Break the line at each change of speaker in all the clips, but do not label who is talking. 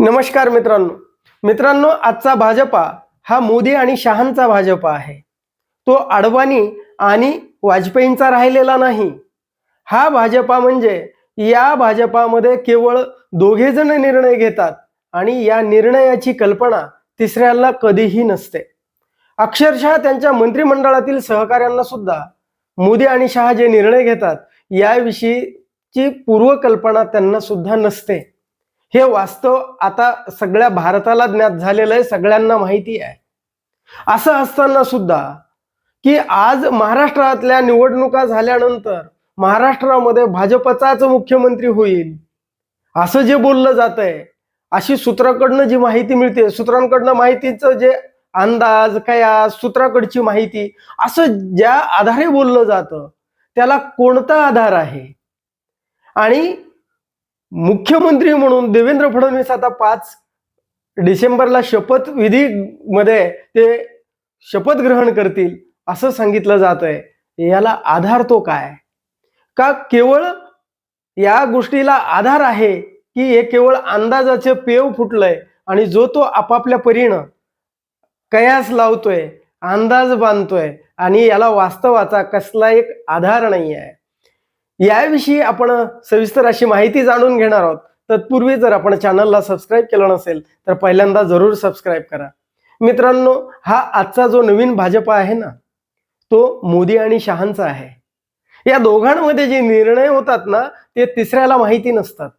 नमस्कार मित्रांनो. मित्रांनो आजचा भाजपा हा मोदी आणि शहांचा भाजपा आहे. तो अडवाणी आणि वाजपेयींचा राहिलेला नाही. हा भाजपा म्हणजे या भाजपामध्ये केवळ दोघेजण निर्णय घेतात आणि या निर्णयाची कल्पना तिसऱ्याला कधीही नसते. अक्षरशः त्यांच्या मंत्रिमंडळातील सहकाऱ्यांना सुद्धा मोदी आणि शहा जे निर्णय घेतात याविषयीची पूर्वकल्पना त्यांना सुद्धा नसते. हे वास्तव आता सगळ्या भारताला ज्ञात झालेलं आहे सगळ्यांना माहिती आहे. असं असताना सुद्धा की आज महाराष्ट्रातल्या निवडणुका झाल्यानंतर महाराष्ट्रामध्ये भाजपचाच मुख्यमंत्री होईल असं जे बोललं जात आहे अशी सूत्राकडनं जी माहिती मिळते सूत्रांकडनं माहितीचं जे अंदाज कया सूत्राकडची माहिती असं ज्या आधारे बोललं जातं त्याला कोणता आधार आहे? आणि मुख्यमंत्री म्हणून देवेंद्र फडणवीस आता पाच डिसेंबरला शपथविधीमध्ये ते शपथ ग्रहण करतील असं सांगितलं जात आहे. याला आधार तो काय? का केवळ या गोष्टीला आधार आहे की हे केवळ अंदाजाचे पेव फुटलंय आणि जो तो आपापल्या परीनं कयास लावतोय अंदाज बांधतोय आणि याला वास्तवाचा कसला एक आधार नाही आहे याविषयी आपण सविस्तर अशी माहिती जाणून घेणार आहोत. तत्पूर्वी जर आपण चॅनलला सबस्क्राईब केलं नसेल तर पहिल्यांदा जरूर सबस्क्राईब करा. मित्रांनो हा आजचा जो नवीन भाजपा आहे ना तो मोदी आणि शहांचा आहे. या दोघांमध्ये जे निर्णय होतात ना ते तिसऱ्याला माहिती नसतात.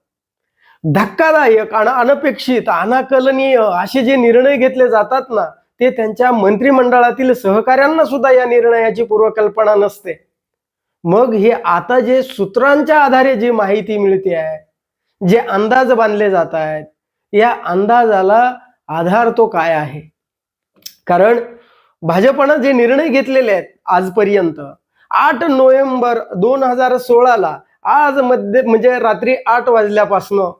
धक्कादायक आणि अनपेक्षित अनाकलनीय असे जे निर्णय घेतले जातात ना ते त्यांच्या मंत्रिमंडळातील सहकाऱ्यांना सुद्धा या निर्णयाची पूर्वकल्पना नसते. मग हे आता जे सूत्रांच्या आधारे जी माहिती मिळते आहे जे अंदाज बांधले जात आहेत या अंदाजाला आधार तो काय आहे? कारण भाजपनं जे निर्णय घेतलेले आहेत आजपर्यंत आठ नोव्हेंबर दोन हजार सोळाला आज मध्ये म्हणजे रात्री आठ वाजल्यापासनं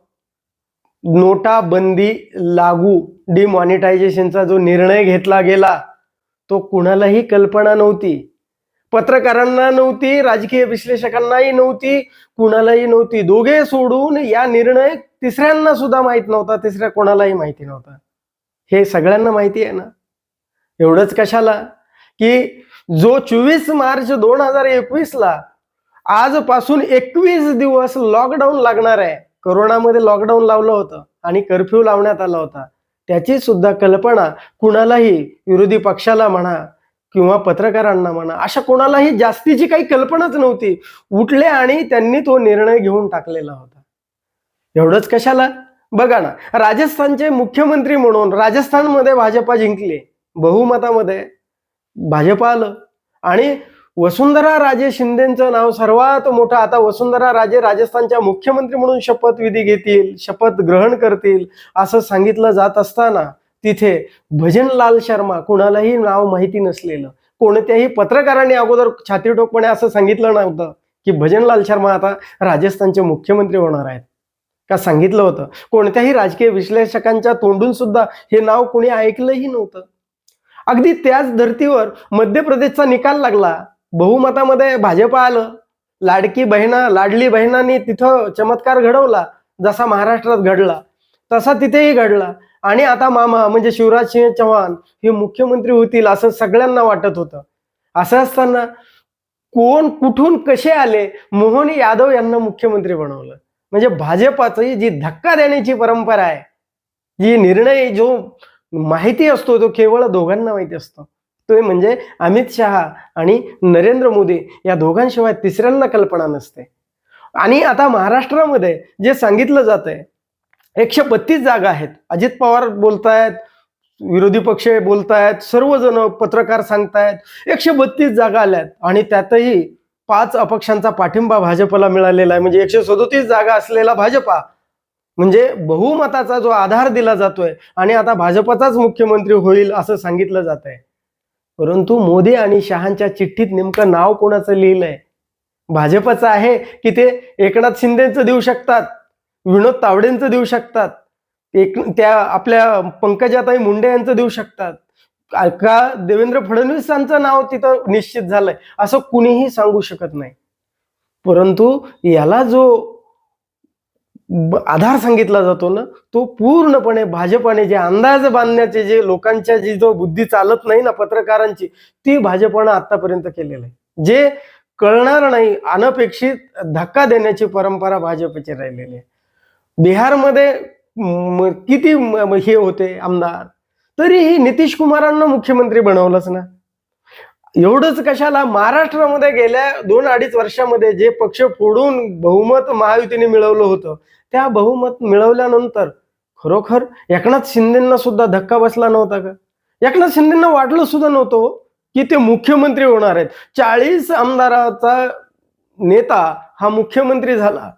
नोटाबंदी लागू डिमॉनिटायझेशनचा जो निर्णय घेतला गेला तो कुणालाही कल्पना नव्हती. पत्रकारांना नव्हती राजकीय विश्लेषकांनाही नव्हती कुणालाही नव्हती. दोघे सोडून या निर्णय तिसऱ्यांना सुद्धा माहीत नव्हता तिसऱ्या कोणालाही माहिती नव्हता. हे सगळ्यांना माहिती आहे ना? एवढंच कशाला? की जो चोवीस मार्च दोन हजार एकवीस ला आजपासून एकवीस दिवस लॉकडाऊन लागणार आहे. कोरोनामध्ये लॉकडाऊन लावलं होतं आणि कर्फ्यू लावण्यात आला होता. त्याची सुद्धा कल्पना कुणालाही विरोधी पक्षाला म्हणा किंवा पत्रकारांना म्हणा अशा कोणालाही जास्तीची काही कल्पनाच नव्हती उठले आणि त्यांनी तो निर्णय घेऊन टाकलेला होता. एवढंच कशाला? बघा ना राजस्थानचे मुख्यमंत्री म्हणून राजस्थानमध्ये भाजपा जिंकले बहुमतामध्ये भाजप आलं. आणि वसुंधरा राजे शिंदेचं नाव सर्वात मोठं आता वसुंधरा राजे राजस्थानच्या मुख्यमंत्री म्हणून शपथविधी घेतील शपथ ग्रहण करतील असं सांगितलं जात असताना तिथे भजनलाल शर्मा कुणालाही नाव माहिती नसलेलं कोणत्याही पत्रकारांनी अगोदर छातीटोकपणे असं सांगितलं नव्हतं की भजनलाल शर्मा आता राजस्थानचे मुख्यमंत्री होणार आहेत. का सांगितलं होतं? कोणत्याही राजकीय विश्लेषकांच्या तोंडून सुद्धा हे नाव कोणी ऐकलंही नव्हतं. अगदी त्याच धर्तीवर मध्य प्रदेशचा निकाल लागला. बहुमतामध्ये भाजप आलं. लाडकी बहिणा लाडली बहिणांनी तिथं चमत्कार घडवला जसा महाराष्ट्रात घडला. तसा तिथेही घडला. आणि आता मामा म्हणजे शिवराज सिंह चौहान हे मुख्यमंत्री होतील असं सगळ्यांना वाटत होतं. असं असताना कोण कुठून कसे आले? मोहन यादव यांना मुख्यमंत्री बनवलं. म्हणजे भाजपाची जी धक्का देण्याची परंपरा आहे जी निर्णय जो माहिती असतो तो केवळ दोघांना माहिती असतो. तो म्हणजे अमित शहा आणि नरेंद्र मोदी या दोघांशिवाय तिसऱ्यांना कल्पना नसते. आणि आता महाराष्ट्रामध्ये जे सांगितलं जात आहे एकशे बत्तीस जागा आहेत. अजित पवार बोलतायत विरोधी पक्ष बोलतायत सर्वजण पत्रकार सांगतायत एकशे बत्तीस जागा आल्यात. आणि त्यातही पाच अपक्षांचा पाठिंबा भाजपला मिळालेला आहे. म्हणजे एकशे सदोतीस जागा असलेला भाजपा म्हणजे बहुमताचा जो आधार दिला जातोय आणि आता भाजपचाच मुख्यमंत्री होईल असं सांगितलं जात आहे. परंतु मोदी आणि शहांच्या चिठ्ठीत नेमकं नाव कोणाचं लिहिलंय? भाजपचं आहे की ते एकनाथ शिंदेचं देऊ शकतात? विनोद तावडेंचं देऊ शकतात. एक त्या आपल्या पंकजाताई मुंडे यांचं देऊ शकतात. का देवेंद्र फडणवीसांचं नाव तिथं निश्चित झालंय असं कुणीही सांगू शकत नाही. परंतु याला जो आधार सांगितला जातो ना तो पूर्णपणे भाजपाने जे अंदाज बांधण्याचे जे लोकांच्या जी जो बुद्धी चालत नाही ना पत्रकारांची ती भाजपानं आतापर्यंत केलेलं आहे. जे कळणार नाही अनपेक्षित धक्का देण्याची परंपरा भाजपची राहिलेली आहे. बिहारमध्ये किती हे होते आमदार? तरीही नितीश कुमारांना मुख्यमंत्री बनवलंच ना. एवढंच कशाला महाराष्ट्रामध्ये गेल्या दोन अडीच वर्षामध्ये जे पक्ष फोडून बहुमत महायुतीने मिळवलं होतं त्या बहुमत मिळवल्यानंतर खरोखर एकनाथ शिंदेना सुद्धा धक्का बसला नव्हता का? एकनाथ शिंदेना वाटलं सुद्धा नव्हतं हो, की ते मुख्यमंत्री होणार आहेत. चाळीस आमदाराचा नेता हा मुख्यमंत्री झाला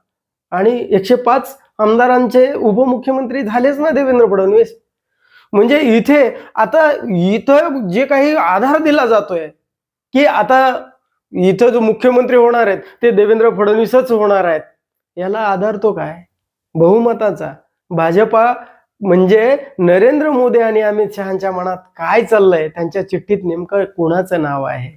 आणि एकशे पाच आमदारांचे उपमुख्यमंत्री झालेच ना देवेंद्र फडणवीस? म्हणजे इथे आता इथं जे काही आधार दिला जातोय की आता इथं जो मुख्यमंत्री होणार आहेत ते देवेंद्र फडणवीसच होणार आहेत. याला आधार तो काय? बहुमताचा. भाजपा म्हणजे नरेंद्र मोदी आणि अमित शहाच्या मनात काय चाललंय? त्यांच्या चिठ्ठीत नेमकं कोणाचं नाव आहे?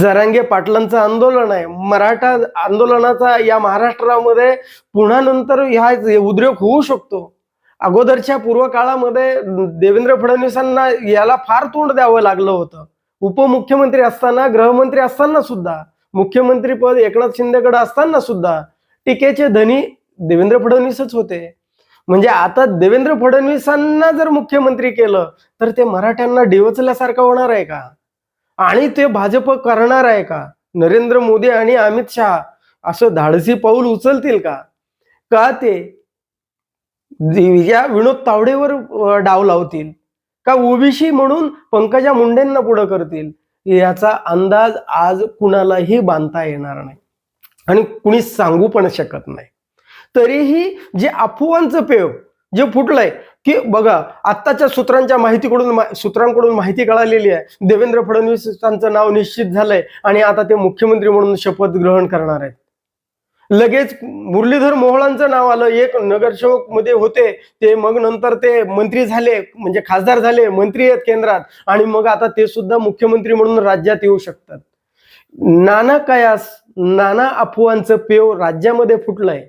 जरांगे पाटलांचं आंदोलन आहे. मराठा आंदोलनाचा या महाराष्ट्रामध्ये पुन्हा नंतर ह्या उद्रेक होऊ शकतो. अगोदरच्या पूर्व काळामध्ये देवेंद्र फडणवीसांना याला फार तोंड द्यावं लागलं होतं. उपमुख्यमंत्री असताना गृहमंत्री असताना सुद्धा मुख्यमंत्री पद एकनाथ शिंदेकडे असताना सुद्धा टीकेचे धनी देवेंद्र फडणवीसच होते. म्हणजे आता देवेंद्र फडणवीसांना जर मुख्यमंत्री केलं तर ते मराठ्यांना डिवचल्यासारखं होणार आहे का? आणि ते भाजप करणार आहे का? नरेंद्र मोदी आणि अमित शहा असं धाडसी पाऊल उचलतील का? का ते या विनोद तावडेवर डाव लावतील? का ओबीसी म्हणून पंकजा मुंडेंना पुढं करतील? याचा अंदाज आज कुणालाही बांधता येणार नाही. आणि कुणी सांगू पण शकत नाही. तरीही जे अफवांचं पेव जे फुटलंय की बघा आत्ताच्या सूत्रांच्या माहितीकडून मा- सूत्रांकडून माहिती कळालेली आहे. देवेंद्र फडणवीसांचं नाव निश्चित झालंय आणि आता ते मुख्यमंत्री म्हणून शपथ ग्रहण करणार आहेत. लगेच मुरलीधर मोहळांचं नाव आलं एक नगरसेवकमध्ये होते ते मग नंतर ते मंत्री झाले म्हणजे खासदार झाले मंत्री आहेत केंद्रात आणि मग आता ते सुद्धा मुख्यमंत्री म्हणून राज्यात येऊ शकतात. नाना कयास नाना अफवांचं पेव राज्यामध्ये फुटलंय.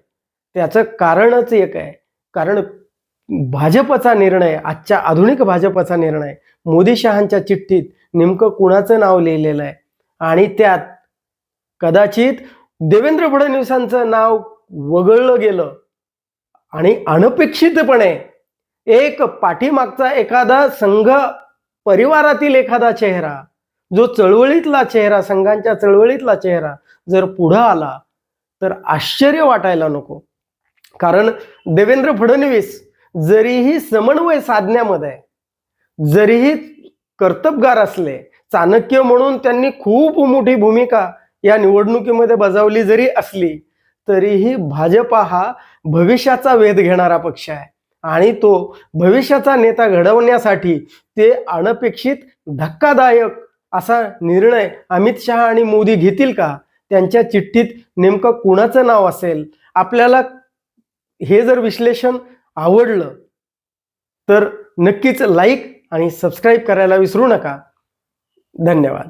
त्याचं कारणच एक आहे. कारण भाजपचा निर्णय आजच्या आधुनिक भाजपचा निर्णय मोदी शहांच्या चिठ्ठीत नेमकं कुणाचं नाव लिहिलेलं आहे? आणि त्यात कदाचित देवेंद्र फडणवीसांचं नाव वगळलं गेलं आणि अनपेक्षितपणे एक पाठीमागचा एखादा संघ परिवारातील एखादा चेहरा जो चळवळीतला चेहरा संघांच्या चळवळीतला चेहरा जर पुढं आला तर आश्चर्य वाटायला नको. कारण देवेंद्र फडणवीस जरीही समन्वय साधण्यामध्ये जरीही कर्तबगार असले चाणक्य म्हणून त्यांनी खूप मोठी भूमिका या निवडणुकीमध्ये बजावली जरी असली तरीही भाजपा हा भविष्याचा वेध घेणारा पक्ष आहे. आणि तो भविष्याचा नेता घडवण्यासाठी ते अनपेक्षित धक्कादायक असा निर्णय अमित शहा आणि मोदी घेतील का? त्यांच्या चिठ्ठीत नेमकं कुणाचं नाव असेल? आपल्याला हे जर विश्लेषण आवडलं तर नक्कीच लाईक आणि सबस्क्राईब करायला विसरू नका. धन्यवाद.